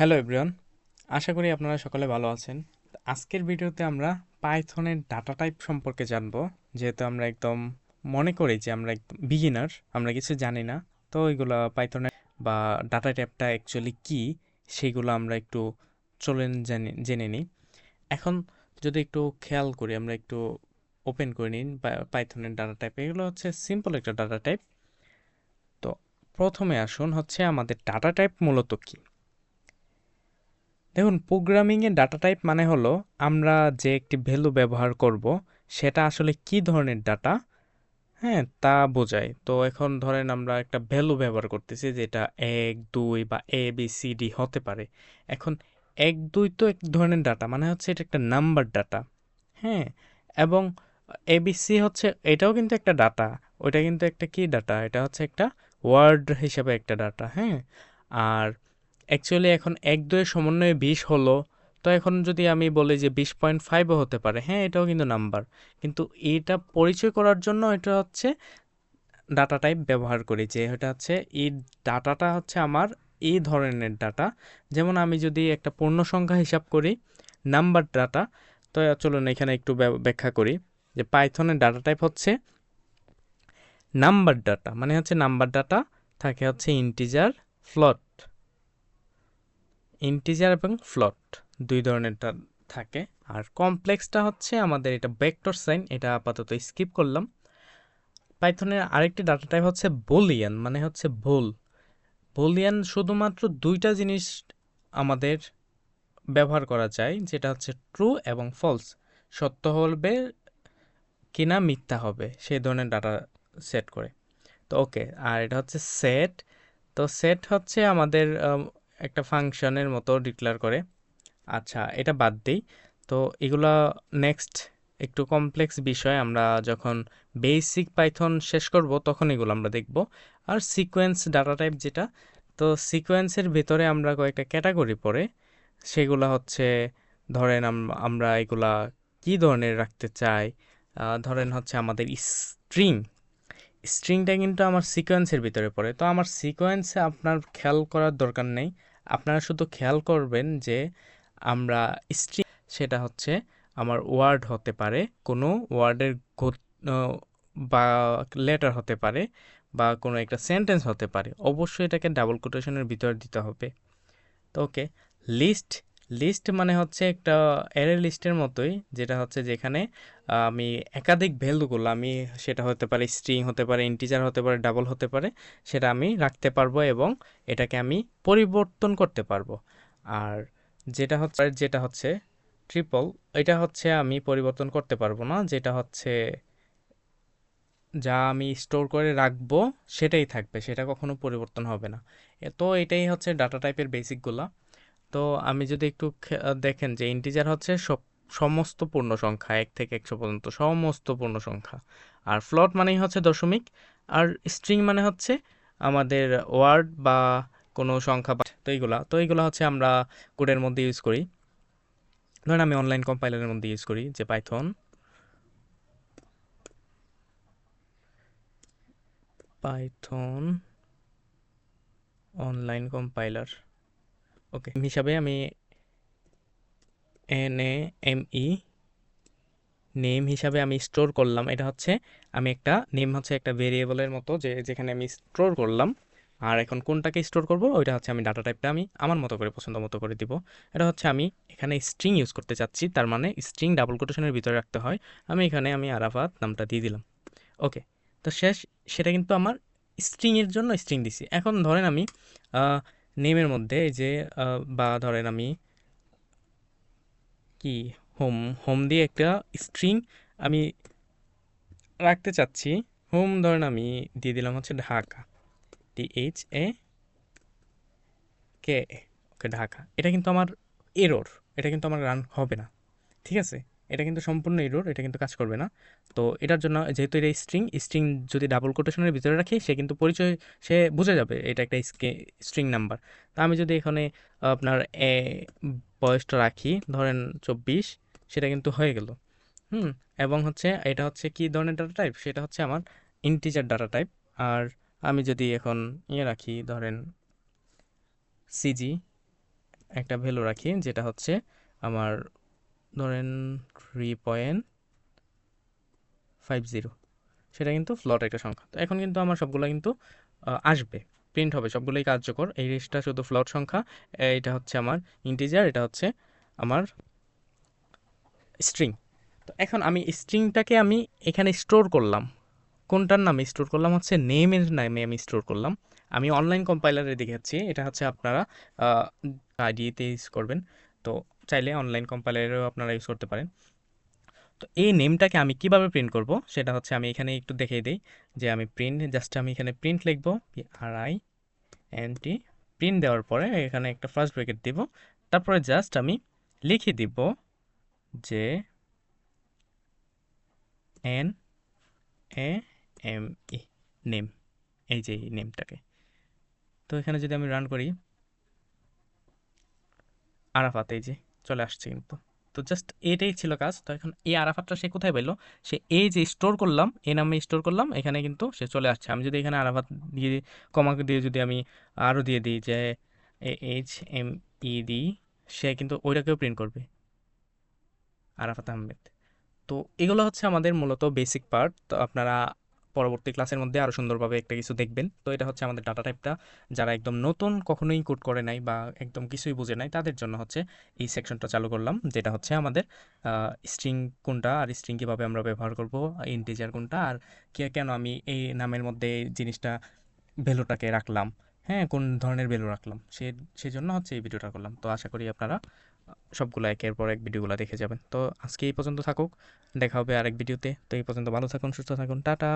Hello everyone আশা করি আপনারা সকলে ভালো আছেন। আজকের ভিডিওতে আমরা পাইথনের ডাটা টাইপ সম্পর্কে জানব, যেহেতু আমরা একদম মনে করি যে আমরা একদম বিগিনার আমরা কিছু জানি না। তো ওইগুলো পাইথনের বা ডাটা টাইপটা অ্যাকচুয়ালি কী সেইগুলো আমরা একটু চলেন জেনে জেনে নিই। এখন যদি একটু খেয়াল করি, আমরা একটু ওপেন করে নিন পাইথনের ডাটা টাইপ এগুলো হচ্ছে সিম্পল একটা ডাটা টাইপ তো প্রথমে আসুন হচ্ছে আমাদের ডাটা টাইপ মূলত কী। দেখুন প্রোগ্রামিংয়ে ডাটা টাইপ মানে হলো আমরা যে একটি ভ্যালু ব্যবহার করব, সেটা আসলে কি ধরনের ডাটা হ্যাঁ তা বোঝায়। তো এখন ধরেন আমরা একটা ভ্যালু ব্যবহার করতেছি যেটা এক, দুই বা এ বি সি ডি হতে পারে। এখন এক, দুই তো এক ধরনের ডাটা মানে হচ্ছে এটা একটা নাম্বার ডাটা হ্যাঁ এবং এবিসি হচ্ছে, এটাও কিন্তু একটা ডাটা ওইটা কিন্তু একটা কি ডাটা এটা হচ্ছে একটা ওয়ার্ড হিসাবে একটা ডাটা হ্যাঁ আর অ্যাকচুয়ালি এখন এক দুয়ের সমন্বয়ে বিশ হলো। তো এখন যদি আমি বলি যে বিশ পয়েন্ট ফাইভও হতে পারে হ্যাঁ এটাও কিন্তু নাম্বার। কিন্তু এটা পরিচয় করার জন্য এটা হচ্ছে ডাটা টাইপ ব্যবহার করি, যে এটা হচ্ছে এই ডাটাটা হচ্ছে আমার এই ধরনের ডাটা যেমন আমি যদি একটা পূর্ণ সংখ্যা হিসাব করি নাম্বার ডাটা তো চলুন এখানে একটু ব্যাখ্যা করি। যে পাইথনের ডাটা টাইপ হচ্ছে নাম্বার ডাটা মানে হচ্ছে নাম্বার ডাটা থাকে হচ্ছে ইন্টিজার ফ্লট ইন্টিজার এবং ফ্লট দুই ধরনের থাকে। আর কমপ্লেক্সটা হচ্ছে আমাদের এটা ভেক্টর সাইন এটা আপাতত স্কিপ করলাম। পাইথনের আরেকটি ডাটা টাইপ হচ্ছে বোলিয়ান মানে হচ্ছে ভুল। বোলিয়ান শুধুমাত্র দুইটা জিনিস আমাদের ব্যবহার করা যায়, যেটা হচ্ছে ট্রু এবং ফলস সত্য হবে কিনা মিথ্যা হবে সেই ধরনের ডাটা সেট করে। তো ওকে আর এটা হচ্ছে সেট তো সেট হচ্ছে আমাদের একটা ফাংশনের মতো ডিক্লেয়ার করে। আচ্ছা এটা বাদ দিই। তো এগুলা নেক্সট একটু কমপ্লেক্স বিষয়, আমরা যখন বেসিক পাইথন শেষ করব, তখন এগুলো আমরা দেখব। আর সিকোয়েন্স ডাটা টাইপ যেটা, তো সিকোয়েন্সের ভেতরে আমরা কয়েকটা ক্যাটাগরি পড়ে। সেগুলো হচ্ছে, ধরেন আমরা এগুলা কি ধরনের রাখতে চাই? ধরেন হচ্ছে আমাদের স্ট্রিং স্ট্রিংটা কিন্তু আমার সিকোয়েন্সের ভিতরে পড়ে। তো আমার সিকোয়েন্সে আপনার খেয়াল করার দরকার নেই। আপনারা শুধু খেয়াল করবেন যে আমরা স্ট্রিং, সেটা হচ্ছে আমার ওয়ার্ড হতে পারে, কোনো ওয়ার্ডের বা লেটার হতে পারে বা কোনো একটা সেন্টেন্স হতে পারে। অবশ্যই এটাকে ডাবল কোটেশনের ভিতরে দিতে হবে। তো ওকে, লিস্ট লিস্ট মানে হচ্ছে একটা অ্যারে লিস্টের মতোই, যেটা হচ্ছে যেখানে আমি একাধিক ভ্যালুগুলো আমি সেটা হতে পারে স্ট্রিং হতে পারে ইন্টিজার হতে পারে ডাবল হতে পারে, সেটা আমি রাখতে পারব এবং এটাকে আমি পরিবর্তন করতে পারব। আর যেটা হচ্ছে যেটা হচ্ছে ট্রিপল এটা হচ্ছে আমি পরিবর্তন করতে পারব না, যেটা হচ্ছে যা আমি স্টোর করে রাখব, সেটাই থাকবে, সেটা কখনো পরিবর্তন হবে না। তো এটাই হচ্ছে ডাটা টাইপের বেসিকগুলো তো আমি যদি একটু দেখেন যে ইন্টিজার হচ্ছে সব সমস্ত পূর্ণ সংখ্যা, এক থেকে একশো পর্যন্ত সমস্ত পূর্ণ সংখ্যা। আর ফ্লট মানেই হচ্ছে দশমিক, আর স্ট্রিং মানে হচ্ছে আমাদের ওয়ার্ড বা কোনো সংখ্যা তো এইগুলা, তো এইগুলো হচ্ছে আমরা কোডের মধ্যে ইউজ করি। ধরেন আমি অনলাইন কম্পাইলারের মধ্যে ইউজ করি, যে Python Python online compiler okay হিসাবে আমি N A M E name হিসাবে আমি স্টোর করলাম। এটা হচ্ছে, আমি একটা নেম হচ্ছে একটা ভেরিয়েবলের মতো যে, যেখানে আমি স্টোর করলাম। আর এখন কোনটাকে স্টোর করব? ওইটা হচ্ছে আমি ডাটা টাইপটা আমি আমার মতো করে, পছন্দ মতো করে দিব। এটা হচ্ছে আমি এখানে স্ট্রিং ইউজ করতে চাচ্ছি, তার মানে স্ট্রিং ডাবল কোটেশনের ভিতরে রাখতে হয়। আমি এখানে আমি আরাফাত নামটা দিয়ে দিলাম। ওকে তো শেষ, সেটা কিন্তু আমার স্ট্রিংয়ের জন্য স্ট্রিং দিছি। এখন ধরেন আমি নেমের মধ্যে যে বা ধরেন আমি কি হোম হোম দিয়ে একটা স্ট্রিং আমি রাখতে চাচ্ছি। হোম ধরেন আমি দিয়ে দিলাম হচ্ছে Dhaka. T H A K okay Dhaka. এটা কিন্তু আমার এরর এটা কিন্তু আমার রান হবে না। ঠিক আছে? এটা কিন্তু সম্পূর্ণ ইরোর এটা কিন্তু কাজ করবে না। তো এটার জন্য যেহেতু এটা স্ট্রিং স্ট্রিং যদি ডাবল কোটেশনের ভিতরে রাখি, সে কিন্তু পরিচয়, সে বুঝে যাবে এটা একটা স্ট্রিং নাম্বার তা আমি যদি এখানে আপনার এ বয়সটা রাখি, ধরেন চব্বিশ, সেটা কিন্তু হয়ে গেল। হুম, এবং হচ্ছে এটা হচ্ছে কি ধরনের ডাটা টাইপ সেটা হচ্ছে আমার ইন্টিজার ডাটা টাইপ আর আমি যদি এখন ইয়ে রাখি, ধরেন সিজি একটা ভ্যালু রাখি, যেটা হচ্ছে আমার ধরেন থ্রি পয়েন্ট ফাইভ জিরো সেটা কিন্তু ফ্লট একটা সংখ্যা। তো এখন কিন্তু আমার সবগুলো কিন্তু আসবে প্রিন্ট হবে, সবগুলোই কার্যকর। এই জিনিসটা শুধু ফ্লট সংখ্যা, এটা হচ্ছে আমার ইন্টিজার এটা হচ্ছে আমার স্ট্রিং তো এখন আমি স্ট্রিংটাকে আমি এখানে স্টোর করলাম। কোনটার নামে স্টোর করলাম? হচ্ছে নেমের নামে আমি স্টোর করলাম। আমি অনলাইন কম্পাইলারে দেখাচ্ছি এটা হচ্ছে আপনারা আইডিতে ইউজ করবেন। তো চাইলে অনলাইন কম্পাইলারেও আপনারা ইউজ করতে পারেন। তো এই নেমটাকে আমি কীভাবে প্রিন্ট করব? সেটা হচ্ছে আমি এখানে একটু দেখিয়ে দিই যে আমি প্রিন্ট জাস্ট আমি এখানে প্রিন্ট লিখব আর আই এন টি প্রিন্ট দেওয়ার পরে এখানে একটা ফার্স্ট ব্রেকেট দিব, তারপরে জাস্ট আমি লিখে দিব যে N A M E name এই যে নেমটাকে তো এখানে যদি আমি রান করি, আরাফাত, এই যে। চলে আসছে কিন্তু। তো জাস্ট এটাই ছিল কাজ। তো এখন এই আরাফাতটা সে কোথায় পেল? সে এই যে স্টোর করলাম, এই নামে স্টোর করলাম, এখানে কিন্তু সে চলে আসছে। আমি যদি এখানে আরাফাত দিয়ে, কমা দিয়ে যদি আমি আরও দিয়ে দিই যে এইচ এম ই ডি সে কিন্তু ওইটাকেও প্রিন্ট করবে। আরাফাত আহমেদ। তো এগুলো হচ্ছে আমাদের মূলত বেসিক পার্ট তো আপনারা পরবর্তী ক্লাসের মধ্যে আরও সুন্দরভাবে একটা কিছু দেখবেন। তো এটা হচ্ছে আমাদের ডাটা টাইপটা যারা একদম নতুন, কখনোই কোড করে নাই বা একদম কিছুই বুঝে নাই, তাদের জন্য হচ্ছে এই সেকশনটা চালু করলাম, যেটা হচ্ছে আমাদের স্ট্রিং কোনটা আর স্ট্রিং কীভাবে আমরা ব্যবহার করব ইন্টিজার কোনটা আর কে, কেন আমি এই নামের মধ্যে এই জিনিসটা ভ্যালুটাকে রাখলাম হ্যাঁ কোন ধরনের ভ্যালু রাখলাম, সে, সেজন্য হচ্ছে এই ভিডিওটা করলাম। তো আশা করি আপনারা সবগুলো একের পর এক ভিডিওগুলো দেখে যাবেন। তো আজকে এই পর্যন্ত থাকুক, দেখা হবে আরেক ভিডিওতে তো এই পর্যন্ত ভালো থাকুন, সুস্থ থাকুন, টাটা!